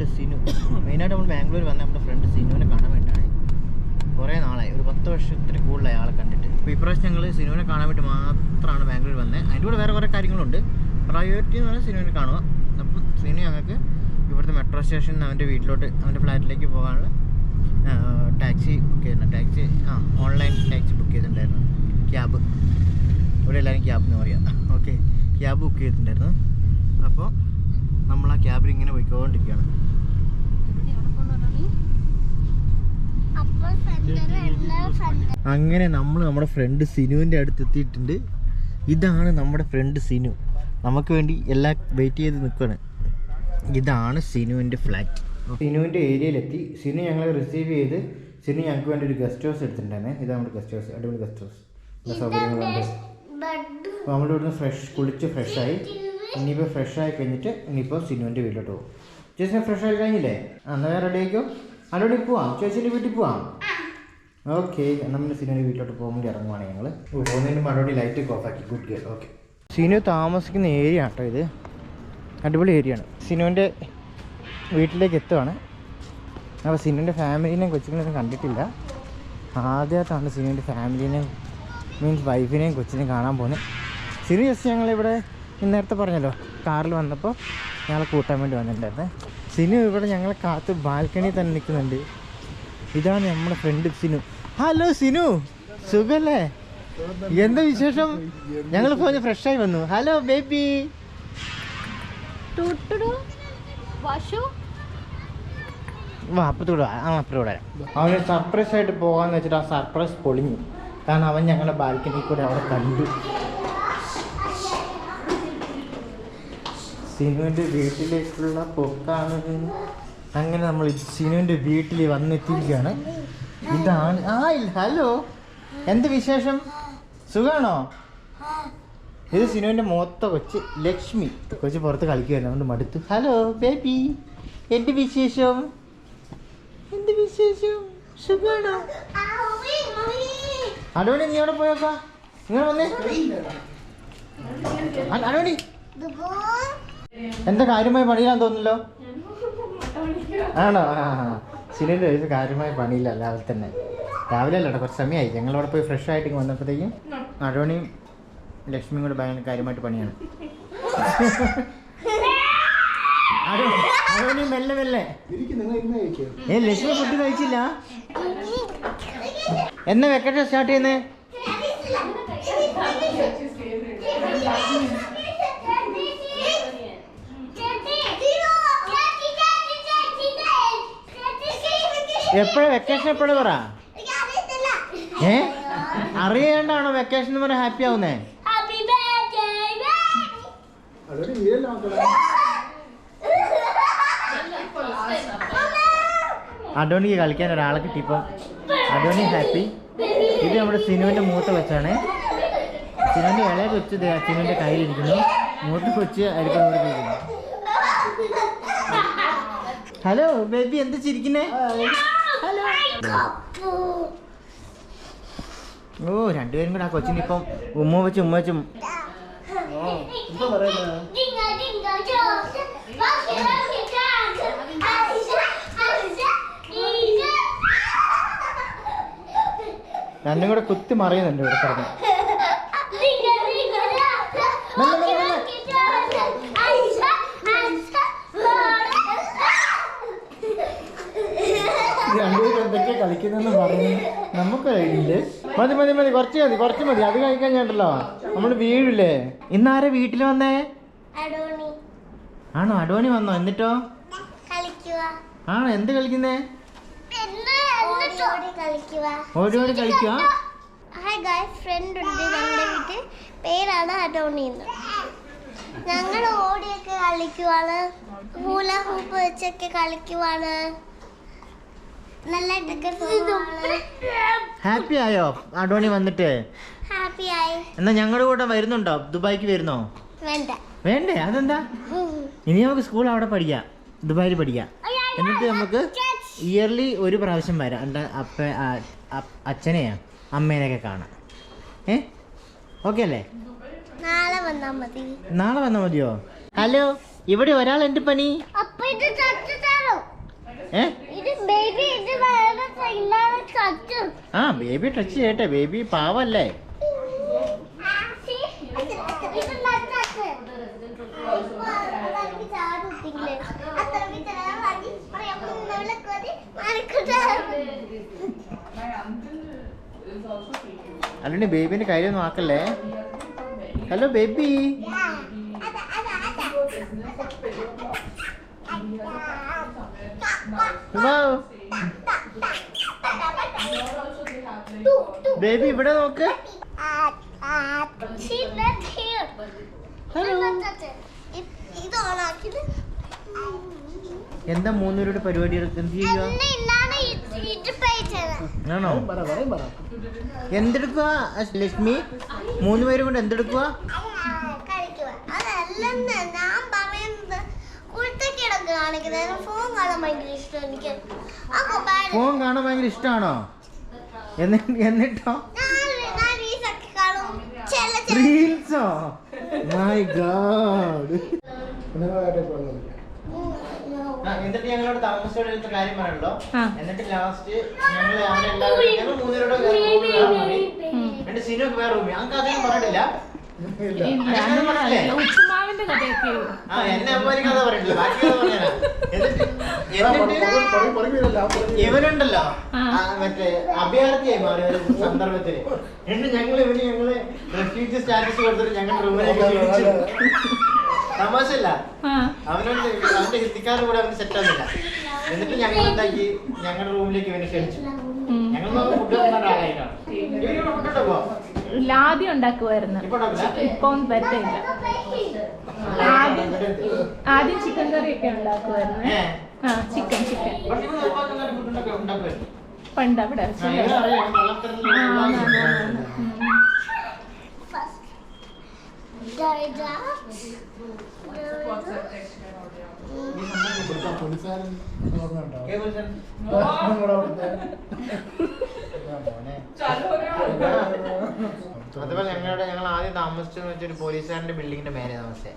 Front Sinu. മെയിനായിട്ട് നമ്മൾ ബാംഗ്ലൂർ വന്ന നമ്മുടെ ഫ്രണ്ട് സിനുവിനെ കാണാൻ വേണ്ടിയാണ് കുറേ നാളായി. ഒരു പത്ത് വർഷത്തിന് കൂടുതലായി ആളെ കണ്ടിട്ട്. അപ്പോൾ ഇപ്രാവശ്യം ഞങ്ങൾ സിനുവിനെ കാണാൻ വേണ്ടി മാത്രമാണ് ബാംഗ്ലൂർ വന്നത് അതിന്റെ കൂടെ വേറെ കുറേ കാര്യങ്ങളുണ്ട്. പ്രയോറിറ്റി എന്ന് പറഞ്ഞാൽ സിനുവിനെ കാണുക. അപ്പം സിനു ഞങ്ങൾക്ക് ഇവിടുത്തെ മെട്രോ സ്റ്റേഷനിൽ നിന്ന് അവന്റെ വീട്ടിലോട്ട് അവന്റെ ഫ്ലാറ്റിലേക്ക് പോകാനുള്ള ടാക്സി ബുക്ക് ചെയ്തിട്ടുണ്ട്. ടാക്സി ആ ഓൺലൈൻ ടാക്സി ബുക്ക് ചെയ്തിട്ടുണ്ടായിരുന്നു. ക്യാബ് ഇവിടെ എല്ലാവരും ക്യാബ് എന്ന് പറയാം. ഓക്കെ ക്യാബ് ബുക്ക് ചെയ്തിട്ടുണ്ടായിരുന്നു. അപ്പോൾ നമ്മൾ ആ ക്യാബിൽ ഇങ്ങനെ പോയിക്കൊണ്ടിരിക്കുകയാണ് അപ്പോൾ സെന്റർ എല്ലാ സെന്റർ അങ്ങനെ നമ്മൾ നമ്മുടെ ഫ്രണ്ട് സിനുവിന്റെ അടുത്ത് എത്തിയിട്ടുണ്ട്. ഇതാണ് നമ്മുടെ ഫ്രണ്ട് സിനു. നമുക്ക് വേണ്ടി എല്ലാ വെയിറ്റ് ചെയ്ത് നിൽക്കുകയാണ് ഇതാണ് സിനുവിന്റെ ഫ്ലാറ്റ് സിനുവിന്റെ ഏരിയയിലെത്തി സിനു ഞങ്ങളെ റിസീവ് ചെയ്ത് സിനു ഞങ്ങൾക്ക് വേണ്ടി ഒരു ഗസ്റ്റ് ഹൗസ് എടുത്തിട്ടുണ്ടായിരുന്നേ. ഇതാണ് നമ്മുടെ ഗസ്റ്റ് ഹൗസ് അടിപൊളി ഗസ്റ്റ് ഹൗസ് എല്ലാ സൗകര്യങ്ങളുണ്ട്. നമ്മുടെ അപ്പോൾ നമ്മൾ ഇവിടുന്ന് ഫ്രഷ് കുളിച്ച് ഫ്രഷായി ഇനിയിപ്പോൾ ഫ്രഷ് ആയി കഴിഞ്ഞിട്ട് ഇനിയിപ്പോൾ സിനുവിന്റെ വീട്ടിലോട്ട് പോകും. ജസ്റ്റ് ഫ്രഷ് ആയി കഴിഞ്ഞില്ലേ? അന്നേരം റെഡി ആയിക്കോ? അവിടെ പോവാം. ചേച്ചീന്റെ വീട്ടിൽ പോവാം. ഓക്കെ. നമ്മൾ സിനുവിന്റെ വീട്ടിലോട്ട് പോകാൻ വേണ്ടി ഇറങ്ങുവാണ് ഞങ്ങൾ പോകുന്നതിന് മറുപടി ലൈറ്റ് ഓഫ് ആക്കി. Good girl okay. സിനു താമസിക്കുന്ന ഏരിയ കേട്ടോ ഇത്. അടിപൊളി ഏരിയ ആണ്. സിനുവിന്റെ വീട്ടിലേക്ക് എത്തുവാണ്. അപ്പോൾ സിനുവിന്റെ ഫാമിലിനെ കൊച്ചുങ്ങളെയും കണ്ടിട്ടില്ല. ആദ്യമായിട്ടാണ് സിനുവിന്റെ ഫാമിലിനെയും മീൻസ് വൈഫിനെയും കൊച്ചിനെയും കാണാൻ പോകുന്നത്. സിനു ജസ്റ്റ് ഞങ്ങളിവിടെ ഇന്നേരത്തെ പറഞ്ഞല്ലോ കാറിൽ വന്നപ്പോൾ ഞങ്ങളെ കൂട്ടാൻ വേണ്ടി വന്നിട്ടുണ്ടായിരുന്നേ. സിനു ഇവിടെ ഞങ്ങളെ കാത്ത് ബാൽക്കണി തന്നെ നിൽക്കുന്നുണ്ട്. ഇതാണ് നമ്മുടെ ഫ്രണ്ട് സിനു. ഹലോ സിനു. സുഖല്ലേ? എന്താ വിശേഷം? ഞങ്ങൾ പോയ ഫ്രഷ് ആയി വന്നു. ഹലോ ബേബി അപ്പത്തോട് ആ വരാം. അവന് സർപ്രൈസ് ആയിട്ട് പോകാന്ന് വെച്ചിട്ട് ആ സർപ്രൈസ് പൊളിഞ്ഞു. കാരണം അവൻ ഞങ്ങളുടെ ബാൽക്കണി കൂടെ അവിടെ കണ്ടു. സിനുവിന്റെ വീട്ടിലേക്കുള്ള പൊക്കാണ്. അങ്ങനെ നമ്മൾ സിനുവിന്റെ വീട്ടിൽ വന്നെത്തിയിരിക്കുകയാണ്. ഇതാണ് ആ ഹലോ. എന്ത് വിശേഷം? സുഖമാണോ ഇത് സിനുവിന്റെ മൂത്ത കൊച്ച് ലക്ഷ്മി. കൊച്ച് പുറത്ത് കളിക്കുകയാണ്. അതുകൊണ്ട് മടുത്തു. Hello baby. എന്ത് വിശേഷം? എന്ത് വിശേഷം? സുഖാണോ? അടോണി നീ അവിടെ പോയപ്പാ നിങ്ങൾ വന്നേ. അടോണി. എന്താ കാര്യമായി പണിയിലാന്ന് തോന്നുന്നല്ലോ? ആണോ? ആ സിലിണ്ടർ ഒരു കാര്യമായി പണിയില്ല രാവിലെ തന്നെ. രാവിലെ അല്ല കേട്ടോ കുറച്ച് സമയമായി. ഞങ്ങളവിടെ പോയി ഫ്രഷ് ആയിട്ട് വന്നപ്പോഴത്തേക്കും അടോണിയും ലക്ഷ്മിയും കൂടെ ഭയങ്കര കാര്യമായിട്ട് പണിയാണ്. അരോണി അടോണി മെല്ലെ. മെല്ലെ ഏ ലക്ഷ്മി ഫുഡ് കഴിച്ചില്ല? എന്നാ വെക്കട്ടെ സ്റ്റാർട്ട് ചെയ്യുന്നേ? എപ്പോഴാ വെക്കേഷൻ എപ്പോഴാ പറ? ഏ? അറിയാണ്ടാണോ വെക്കേഷൻ എന്ന് പറഞ്ഞാൽ ഹാപ്പി ആവുന്നേ? അഡോണിക്ക് കളിക്കാൻ ഒരാളെ കിട്ടിയപ്പോ അഡോണി ഹാപ്പി ഇത് നമ്മുടെ സിനുവിന്റെ മൂത്ത വെച്ചാണ് സിനുവിന്റെ ഇളയ കൊച്ച് സിനുവിന്റെ കയ്യിലിരിക്കുന്നു. മൂത്ത കൊച്ച് ഇരിക്കുന്നു. ഹലോ ബേബി എന്ത് ചിരിക്കുന്നേ? ഹലോ. ഓ രണ്ടുപേരും കൂടെ ആ കൊച്ചിന് ഇപ്പം ഉമ്മ വെച്ച് ഉമ്മ വെച്ചും രണ്ടും കൂടെ കുത്തി മറിയുന്നുണ്ട് ഇവിടെ പറഞ്ഞു എന്തൊക്കെയാ കളിക്കുന്നെന്ന് പറഞ്ഞു നമുക്ക് കഴിയില്ലേ മതി മതി മതി കുറച്ച് മതി കുറച്ച് മതി. അത് കഴിക്കഴിഞ്ഞിട്ടല്ലോ നമ്മൾ വീഴില്ലേ? ഇന്നാരെ വീട്ടിൽ വന്നേ? ആണോ? അഡോണി വന്നോ? എന്നിട്ടോ? ആണോ എന്ത് കളിക്കുന്നേ? ഓടി ഓടി കളിക്കുക ഓടി ഓടി കളിക്കുക ഹായ് ഗായ് ഫ്രണ്ട് ഉണ്ട്. ഞങ്ങളുടെ വീട്ടിൽ പേരാണ് അഡോണി എന്ന്. ഞങ്ങൾ ഓടിയൊക്കെ കളിക്കുവാണ്. ഹൂല ഹൂപ്പ് വെച്ചൊക്കെ കളിക്കുവാണ്. ഹാപ്പി ആയോ? അഡോണി വന്നിട്ട്. ഹാപ്പി ആയി. എന്നാ ഞങ്ങളുടെ കൂടെ വരുന്നുണ്ടോ? ദുബായിക്ക് വരുന്നോ? വേണ്ട. വേണ്ടേ? അതെന്താ? ഇനി നമുക്ക് സ്കൂൾ അവിടെ പഠിക്കാം. ദുബായിൽ പഠിക്കാം. എന്നിട്ട് നമുക്ക് ഇയർലി ഒരു പ്രാവശ്യം വരാം. എന്റെ അപ്പ അച്ഛനെയാ? അമ്മേനെയൊക്കെ കാണാം. ഏ? ഓക്കെ അല്ലേ? നാളെ വന്നാൽ വന്നാൽ മതിയോ? ഹലോ ഇവിടെ ഒരാൾ എന്റെ പണി? ഏ? ആ ബേബി ടച്ച് ചെയ്യട്ടെ. ബേബി പാവല്ലേ? അല്ലെങ്കിൽ അല്ലെ ബേബിന്റെ കാര്യമൊന്നും ആക്കല്ലേ? ഹലോ ബേബി അതാ അതാ അതാ ബേബി ഇവിടെ നോക്ക്. ഹലോ എന്താ മൂന്നുപേരുടെ പരിപാടി എന്ത് ചെയ്യുക ആണോ? എന്തെടുക്കുക ലക്ഷ്മി? മൂന്നുപേരും കൊണ്ട് എന്തെടുക്കുക കളിക്കുക അതല്ലെന്ന് ഞാൻ പറയുന്നത് ഫോൺ കാണാൻ ഭയങ്കര ഇഷ്ടം എനിക്ക്. ഫോൺ കാണാൻ ഭയങ്കര ഇഷ്ടമാണോ എന്നിട്ട്? എന്നിട്ടോ റീൽസോ മൈ ഗാഡ് എന്നിട്ട് ഞങ്ങളോട് താമസിച്ചോടെ കാര്യം പറയണല്ലോ. എന്നിട്ട് ലാസ്റ്റ് ഞങ്ങൾ അവിടെ എല്ലാവരും ഞങ്ങൾ സിനു വേറെ റൂമിൽ. ഞങ്ങൾക്ക് അതൊന്നും പറഞ്ഞിട്ടില്ല. പറഞ്ഞില്ലേ? കഥയൊക്കെ ആ എന്നെ കഥ പറയണ്ടില്ല. ബാക്കി കഥ പറഞ്ഞാ എന്നിട്ട് എന്നിട്ട് ഇവനുണ്ടല്ലോ. ആ. ആ, മറ്റേ അഭയാർത്ഥിയായി മാറി ഒരു സന്ദർഭത്തിൽ. എന്നിട്ട് ഞങ്ങൾ ഇവന് ഞങ്ങൾ റെഫ്യൂജി സ്റ്റാറ്റസ് കൊടുത്തിട്ട് ഞങ്ങൾ റൂമിലേക്ക് ക്ഷണിച്ചു. തമാശല്ല ആ. അവനോട് അവന്റെ ഹിന്ദിക്കാരുടെ കൂടെ അവന് സെറ്റ് ആവുന്നില്ല. എന്നിട്ട് ഞങ്ങൾ എന്താക്കി? ഞങ്ങളുടെ റൂമിലേക്ക് ഇവനെ ക്ഷണിച്ചു. ഉം. ഞങ്ങൾ ഫുഡ് ആളായിട്ടാണ് ഫുഡ് ഉണ്ടാക്കുമായിരുന്നു ഇപ്പൊ? ഇപ്പൊ ഒന്നും പറ്റില്ല ആദ്യം ആദ്യം ചിക്കൻ കറി ഒക്കെ ഉണ്ടാക്കുമായിരുന്നു ആ ചിക്കൻ ചിക്കൻ. പണ്ട് അവിടെ ആ, അതുപോലെ ഞങ്ങളുടെ ഞങ്ങൾ ആദ്യം താമസിച്ചെന്ന് വെച്ചാൽ ഒരു പോലീസുകാരന്റെ ബിൽഡിങ്ങിന്റെ മേലെ താമസിച്ചേ.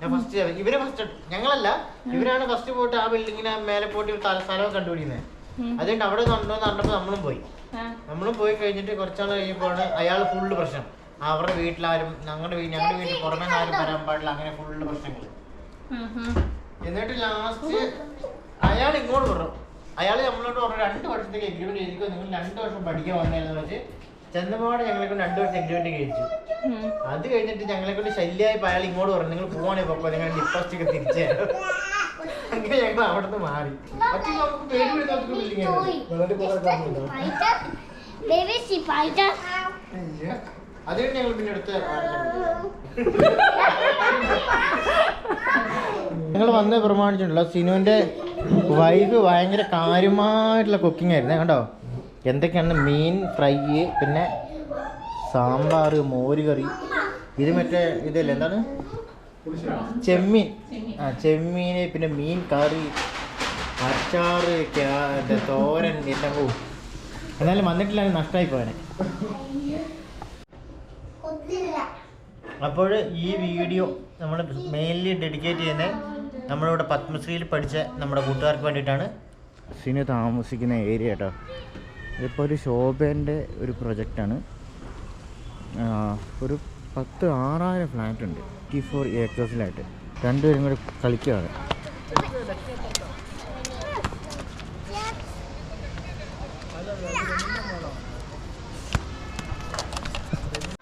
ഞാൻ ഫസ്റ്റ് ഇവർ ഫസ്റ്റ് ഞങ്ങളല്ല ഇവരാണ് ഫസ്റ്റ് പോയിട്ട് ആ ബിൽഡിങ്ങിന് മേലെ പോയിട്ട് സ്ഥലമൊക്കെ കണ്ടുപിടിക്കുന്നത് അതുകൊണ്ട് അവിടെ കണ്ടോ പറഞ്ഞപ്പോ നമ്മളും പോയി. നമ്മളും പോയി കഴിഞ്ഞിട്ട് കുറച്ചാൾ കഴിയുമ്പോഴാണ് അയാൾ ഫുള്ള് പ്രശ്നം. അവരുടെ വീട്ടിലാരും ഞങ്ങളുടെ ഞങ്ങളുടെ വീട്ടിൽ പുറമെ ആരും വരാൻ പാടില്ല അങ്ങനെ ഫുള്ള് പ്രശ്നങ്ങൾ ഉം. എന്നിട്ട് ലാസ്റ്റ് അയാൾ ഇങ്ങോട്ട് പറഞ്ഞു അയാൾ നമ്മളോട് പറഞ്ഞു രണ്ട് വർഷത്തേക്ക് എഗ്രിമെന്റ് എഴുതിക്കോ നിങ്ങൾ രണ്ട് വർഷം പഠിക്കാൻ വന്നതെന്ന് വെച്ച് ചെന്നപാട് ഞങ്ങളെ കൊണ്ട് രണ്ട് വർഷം എഗ്രിമെന്റ് കഴിച്ചു. അത് കഴിഞ്ഞിട്ട് ഞങ്ങളെ കൊണ്ട് ശല്യമായപ്പോൾ അയാൾ ഇങ്ങോട്ട് പറഞ്ഞു നിങ്ങൾ പോവാണേ പപ്പോ നിങ്ങൾ ഡിപ്പോസിറ്റ് ഒക്കെ തിരിച്ചു അങ്ങനെ ഞങ്ങൾ അവിടെ നിന്ന് മാറി. പക്ഷേ നമുക്ക് പേടി പേടി നോക്കി ബിൽഡിംഗ് Baby, she fighter. അത് കഴിഞ്ഞ് ഞങ്ങൾ പിന്നെ എടുത്ത് ഞങ്ങൾ വന്ന് പ്രമാണിച്ചിട്ടുണ്ടല്ലോ. സിനുവിന്റെ വൈഫ് ഭയങ്കര കാര്യമായിട്ടുള്ള കുക്കിംഗ് ആയിരുന്നേ കണ്ടോ? എന്തൊക്കെയാണ് മീൻ ഫ്രൈ പിന്നെ സാമ്പാർ മോര് കറി. ഇത് മറ്റേ ഇതല്ലേ എന്താണ്? ചെമ്മീൻ. ആ ചെമ്മീൻ പിന്നെ മീൻ കറി അച്ചാർ ക്യാ- തോരൻ എല്ലാം ഓ എന്നാലും വന്നിട്ടില്ല നഷ്ടമായി പോയനെ. കൊത്തില്ല. അപ്പോൾ ഈ വീഡിയോ നമ്മൾ മെയിൻലി ഡെഡിക്കേറ്റ് ചെയ്യുന്നത് നമ്മളിവിടെ പത്മശ്രീയിൽ പഠിച്ച നമ്മുടെ കൂട്ടുകാർക്ക് വേണ്ടിയിട്ടാണ് സിനു താമസിക്കുന്ന ഏരിയ കേട്ടോ. ഇതിപ്പോൾ ഒരു ശോഭേന്റെ ഒരു പ്രൊജക്റ്റാണ് ഒരു പത്ത് ആറായിരം ഫ്ലാറ്റ് ഉണ്ട്. ഫിഫ്റ്റി ഫോർ ഏക്കേഴ്സിലായിട്ട് രണ്ടുപേരും കൂടെ കളിക്കുകയാണ്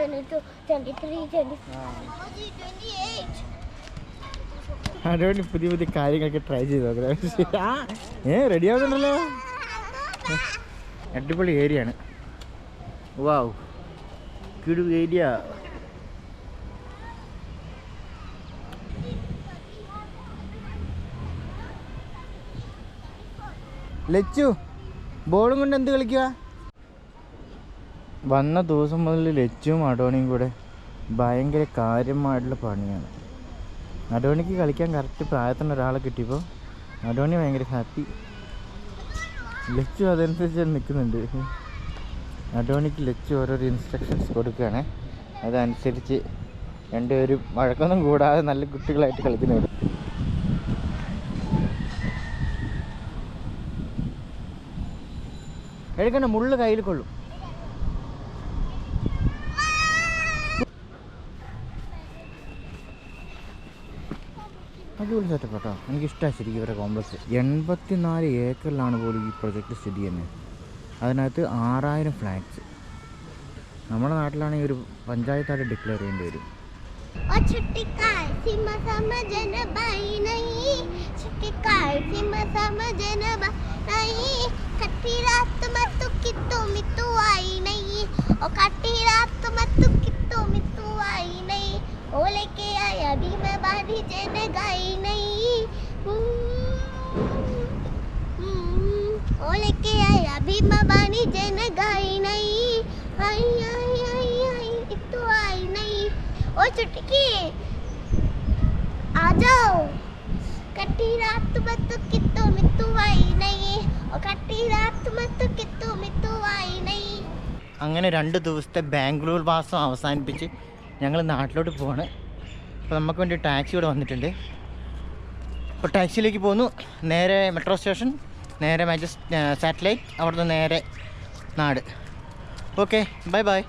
Twenty-two, twenty-three, twenty-four. അതുകൊണ്ട് പുതിയ പുതിയ കാര്യങ്ങളൊക്കെ ട്രൈ ചെയ്ത് നോക്കുന്നത് ആ ഏ റെഡി ആവുന്നുണ്ടല്ലോ? അടിപൊളി ഏരിയ ആണ്. വാവ് കിടു ഏരിയ ലച്ചു ബോളും കൊണ്ട് എന്ത് കളിക്കുക വന്ന ദിവസം മുതൽ ലച്ചും അടോണിയും കൂടെ ഭയങ്കര കാര്യമായിട്ടുള്ള പണിയാണ്. അഡോണിക്ക് കളിക്കാൻ കറക്റ്റ് പ്രായത്തിന് ഒരാളെ കിട്ടിയപ്പോൾ നടുവണി ഭയങ്കര ഹാപ്പി ലച്ചു അതനുസരിച്ച് നിൽക്കുന്നുണ്ട് നടുവണിക്ക് ലച്ചു ഓരോരോ ഇൻസ്ട്രക്ഷൻസ് കൊടുക്കുകയാണ്. അതനുസരിച്ച് രണ്ടുപേരും വഴക്കൊന്നും കൂടാതെ നല്ല കുട്ടികളായിട്ട് കളിക്കുന്നുണ്ട്. എടുക്കണ്ട മുള്ളു കയ്യിൽ കൊള്ളും. അടിപൊളി സെറ്റപ്പ് കേട്ടോ എനിക്കിഷ്ടമായി ശരിക്കും ഇവരുടെ കോംപ്ലക്സ് എൺപത്തി നാല് ഏക്കറിലാണ് പോലും ഈ പ്രൊജക്റ്റ് സ്ഥിതി ചെയ്യുന്നത്. അതിനകത്ത് ആറായിരം ഫ്ലാറ്റ്സ് നമ്മുടെ നാട്ടിലാണെങ്കിൽ ഒരു പഞ്ചായത്തായിട്ട് ഡിക്ലെയർ ചെയ്യേണ്ടി വരും. ओ કભી મેં બારી જેને ગઈ નહીં ઓ લેકે आई અભી મેં બારી જેને ગઈ નહીં आई आई આઈ आई તો આઈ નહીં ઓ ચુટકી આ જાઓ કટી રાત મેં તો કિતો મિત્તુ આઈ નહીં ઓ કટી રાત મેં તો કિતો મિત્તુ આઈ નહીં അങ്ങനെ രണ്ട് ദിവസത്തെ ബാംഗ്ലൂർ മാസം അവസാനിപ്പിച്ച് ഞങ്ങൾ നാട്ടിലോട്ട് പോവാണ് അപ്പോൾ നമുക്ക് വേണ്ടി ടാക്സി ഇവിടെ വന്നിട്ടുണ്ട്. അപ്പോൾ ടാക്സിയിലേക്ക് പോന്നു നേരെ മെട്രോ സ്റ്റേഷൻ നേരെ മാജസ് സാറ്റലൈറ്റ് അവിടുന്ന് നേരെ നാട്. Okay bye bye.